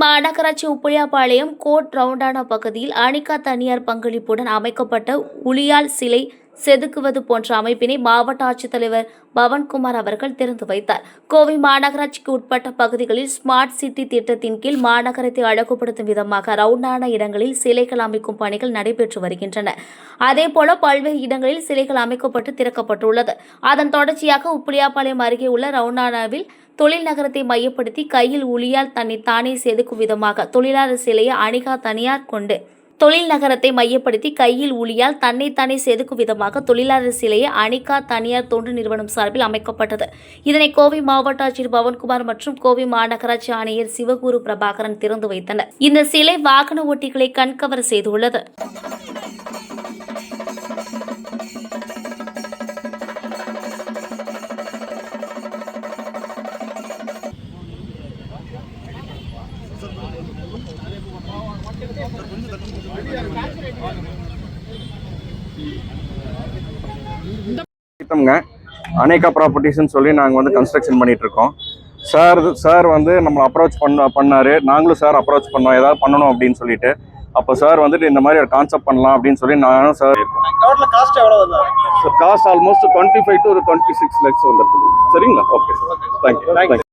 மாநகராட்சி உப்பையாபாளையம் கோட் ரவுண்டானா பகுதியில் அனிகா தனியார் பங்களிப்புடன் அமைக்கப்பட்ட உளியால் சிலை செதுக்குவது போன்ற அமைப்பினை மாவட்ட ஆட்சித்தலைவர் பவன்குமார் அவர்கள் திறந்து வைத்தார். கோவை மாநகராட்சிக்கு உட்பட்ட பகுதிகளில் ஸ்மார்ட் சிட்டி திட்டத்தின் கீழ் மாநகரத்தை அழகுபடுத்தும் விதமாக ரவுண்டான இடங்களில் சிலைகள் அமைக்கும் பணிகள் நடைபெற்று வருகின்றன. அதேபோல பல்வேறு இடங்களில் சிலைகள் அமைக்கப்பட்டு திறக்கப்பட்டுள்ளது. அதன் தொடர்ச்சியாக உப்பிலியாபாளையம் அருகே உள்ள ரவுண்டானாவில் தொழில் நகரத்தை மையப்படுத்தி கையில் உளியால் தன்னை தானே செதுக்கும் விதமாக தொழிலாளர் சிலையை அணிகா தனியார் கொண்டு தொழில் நகரத்தை மையப்படுத்தி கையில் உளியால் தன்னைத்தானே செதுக்கும் விதமாக தொழிலாளர் சிலையை அணிகா தனியார் தொண்டு நிறுவனம் சார்பில் அமைக்கப்பட்டது. இதனை கோவை மாவட்ட ஆட்சியர் பவன்குமார் மற்றும் கோவை மாநகராட்சி ஆணையர் சிவகுரு பிரபாகரன் திறந்து வைத்தனர். இந்த சிலை வாகன ஓட்டிகளை கண்கவர் செய்துள்ளது. திட்டம்ங்க அனேகா ப்ராப்பர்ட்டிஸ்னு சொல்லி நாங்கள் வந்து கன்ஸ்ட்ரக்ஷன் பண்ணிட்டு இருக்கோம் சார் சார் வந்து நம்மளை அப்ரோச் பண்ண பண்ணாரு. நாங்களும் சார் அப்ரோச் பண்ணோம். ஏதாவது பண்ணணும் அப்படின்னு சொல்லிட்டு. அப்போ சார் வந்துட்டு இந்த மாதிரி ஒரு கான்செப்ட் பண்ணலாம் அப்படின்னு சொல்லி நானும் சார் டோட்டல் காஸ்ட் எவ்வளவு வருது sir cost almost twenty five to ஒரு டுவெண்ட்டி சிக்ஸ் லேக்ஸ் வந்துருக்கு சரிங்களா ஓகே சார் தேங்க்யூ தேங்க்யூ